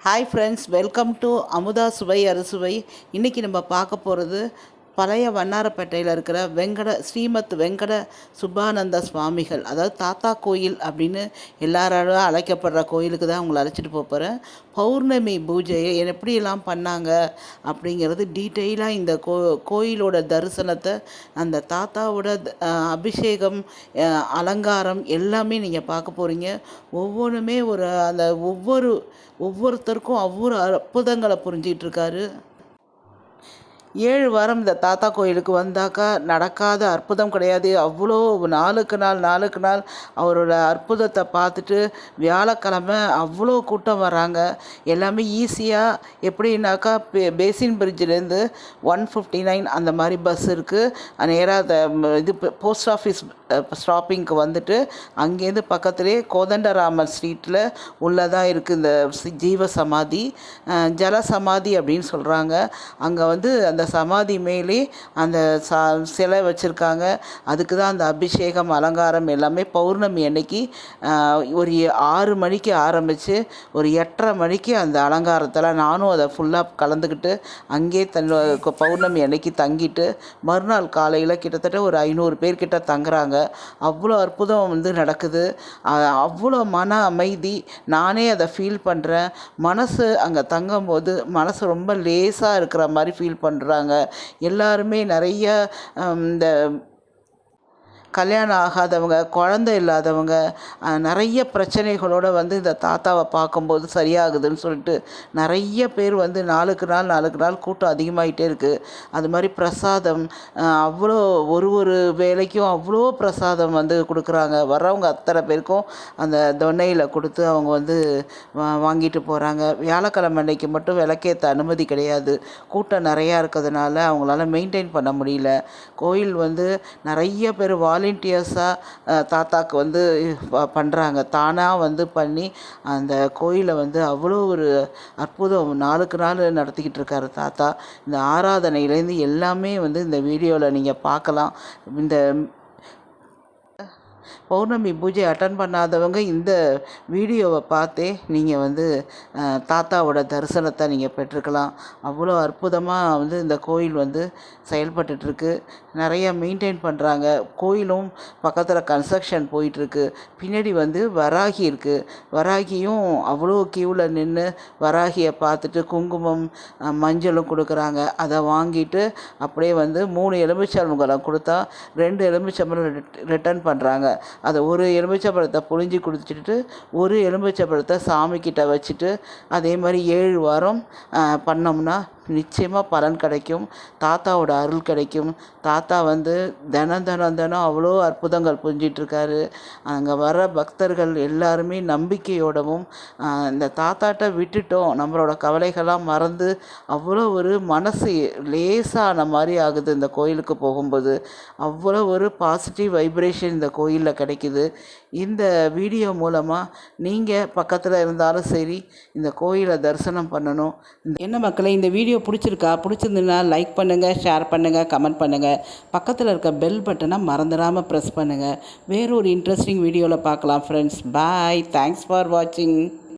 Hi friends welcome to Amudha Suvai Arusuvai இன்றைக்கி நம்ம பார்க்க போகிறது பழைய வண்ணாரப்பேட்டையில் இருக்கிற வெங்கட ஸ்ரீமத் வெங்கட சுப்பானந்த சுவாமிகள் அதாவது தாத்தா கோயில் அப்படின்னு எல்லாராலும் அழைக்கப்படுற கோயிலுக்கு தான் உங்களை அழைச்சிட்டு போக போகிறேன் பௌர்ணமி பூஜையை எப்படியெல்லாம் பண்ணாங்க அப்படிங்கிறது டீட்டெயிலாக இந்த கோ கோயிலோட தரிசனத்தை அந்த தாத்தாவோட அபிஷேகம் அலங்காரம் எல்லாமே நீங்கள் பார்க்க போகிறீங்க ஒவ்வொன்றுமே ஒரு அந்த ஒவ்வொரு ஒவ்வொருத்தருக்கும் ஒவ்வொரு அற்புதங்களை புரிஞ்சிகிட்டு இருக்காரு. ஏழு வாரம் இந்த தாத்தா கோயிலுக்கு வந்தாக்கா நடக்காத அற்புதம் கிடையாது. அவ்வளோ நாளுக்கு நாள் நாளுக்கு நாள் அவரோட அற்புதத்தை பார்த்துட்டு வியாழக்கிழமை அவ்வளோ கூட்டம் வராங்க. எல்லாமே ஈஸியாக எப்படின்னாக்கா பே பேசின் பிரிட்ஜிலேருந்து ஒன் ஃபிஃப்டி நைன் அந்த மாதிரி பஸ் இருக்குது நேராக அந்த இது போஸ்ட் ஆஃபீஸ் ஸ்டாப்பிங்க்கு வந்துட்டு அங்கேருந்து பக்கத்துலேயே கோதண்டராமர் ஸ்ட்ரீட்டில் உள்ளதாக இருக்குது இந்த ஜீவ சமாதி. ஜல சமாதி அப்படின்னு சொல்கிறாங்க அங்கே வந்து அந்த சமாதி மேலே அந்த சா சிலை வச்சுருக்காங்க. அதுக்கு தான் அந்த அபிஷேகம் அலங்காரம் எல்லாமே பௌர்ணமி அன்னைக்கு ஒரு ஆறு மணிக்கு ஆரம்பித்து ஒரு எட்டரை மணிக்கு அந்த அலங்காரத்தில் நானும் அதை ஃபுல்லாக கலந்துக்கிட்டு அங்கேயே தன் பௌர்ணமி அன்னைக்கு தங்கிட்டு மறுநாள் காலையில் கிட்டத்தட்ட ஒரு ஐநூறு பேர்கிட்ட தங்குறாங்க. அவ்வளோ அற்புதம் வந்து நடக்குது. அவ்வளோ மன அமைதி. நானே அதை ஃபீல் பண்ணுறேன் மனசு அங்கே தங்கும்போது மனசு ரொம்ப லேசாக இருக்கிற மாதிரி ஃபீல் பண்ணுறாங்க எல்லாருமே நிறைய இந்த கல்யாணம் ஆகாதவங்க குழந்தை இல்லாதவங்க நிறைய பிரச்சனைகளோடு வந்து இந்த தாத்தாவை பார்க்கும்போது சரியாகுதுன்னு சொல்லிட்டு நிறைய பேர் வந்து நாளுக்கு நாள் நாளுக்கு நாள் கூட்டம் அதிகமாகிட்டே இருக்குது அது மாதிரி பிரசாதம் அவ்வளோ ஒரு ஒரு வேலைக்கும் அவ்வளோ பிரசாதம் வந்து கொடுக்குறாங்க. வர்றவங்க அத்தனை பேருக்கும் அந்த தொன்னையில் கொடுத்து அவங்க வந்து வாங்கிட்டு போகிறாங்க வியாழக்கிழமை அன்னைக்கு மட்டும் விளக்கேற்ற அனுமதி கிடையாது. கூட்டம் நிறையா இருக்கிறதுனால அவங்களால மெயின்டைன் பண்ண முடியல. கோயில் வந்து நிறைய பேர் வாலண்டியர்ஸாக தாத்தாக்கு வந்து பண்ணுறாங்க தானாக வந்து பண்ணி அந்த கோயிலை வந்து அவ்வளோ ஒரு அற்புதம் நாளுக்கு நாள் நடத்திக்கிட்டு இருக்காரு தாத்தா. இந்த ஆராதனையிலேருந்து எல்லாமே வந்து இந்த வீடியோவில் நீங்கள் பார்க்கலாம். இந்த பௌர்ணமி பூஜை அட்டன் பண்ணாதவங்க இந்த வீடியோவை பார்த்தே நீங்கள் வந்து தாத்தாவோட தரிசனத்தை நீங்கள் பெற்றுக்கலாம். அவ்வளோ அற்புதமாக வந்து இந்த கோயில் வந்து செயல்பட்டுட்ருக்கு. நிறைய மெயின்டைன் பண்ணுறாங்க கோயிலும் பக்கத்தில் கன்ஸ்ட்ரக்ஷன் போயிட்டுருக்கு பின்னாடி வந்து வராகி இருக்குது வராகியும் அவ்வளோ க்யூவில் நின்று வராகியை பார்த்துட்டு குங்குமம் மஞ்சளும் கொடுக்குறாங்க. அதை வாங்கிட்டு அப்படியே வந்து மூணு எலுமிச்சம்பழம் கொடுத்தா ரெண்டு எலுமிச்சம்பழம் ரிட்டர்ன் பண்ணுறாங்க அதை ஒரு எலுமிச்சம்பழத்தை புழிஞ்சு குடிச்சிட்டு ஒரு எலுமிச்சம்பழத்தை சாமிக்கிட்ட வச்சுட்டு அதே மாதிரி ஏழு வாரம் பண்ணோம்னா நிச்சயமாக பலன் கிடைக்கும். தாத்தாவோட அருள் கிடைக்கும். தாத்தா வந்து தினம் தினம் தினம் அவ்வளோ அற்புதங்கள் புரிஞ்சிட்ருக்காரு. அங்கே வர பக்தர்கள் எல்லாருமே நம்பிக்கையோடவும் இந்த தாத்தாட்ட விட்டுட்டோம். நம்மளோட கவலைகள்லாம் மறந்து அவ்வளோ ஒரு மனசு லேசான மாதிரி ஆகுது இந்த கோயிலுக்கு போகும்போது. அவ்வளோ ஒரு பாசிட்டிவ் வைப்ரேஷன் இந்த கோயிலில் கிடைக்குது. இந்த வீடியோ மூலமாக நீங்கள் பக்கத்தில் இருந்தாலும் சரி இந்த கோயிலை தரிசனம் பண்ணணும். என்ன மக்களை இந்த வீடியோ பிடிச்சிருக்கா பிடிச்சிருந்துன்னா லைக் பண்ணுங்கள் ஷேர் பண்ணுங்கள் கமெண்ட் பண்ணுங்கள் பக்கத்தில் இருக்க பெல் பட்டனை மறந்துடாமல் ப்ரெஸ் பண்ணுங்கள் வேறு ஒரு இன்ட்ரெஸ்டிங் வீடியோவில் பார்க்கலாம் ஃப்ரெண்ட்ஸ் பாய் தேங்க்ஸ் ஃபார் வாட்சிங்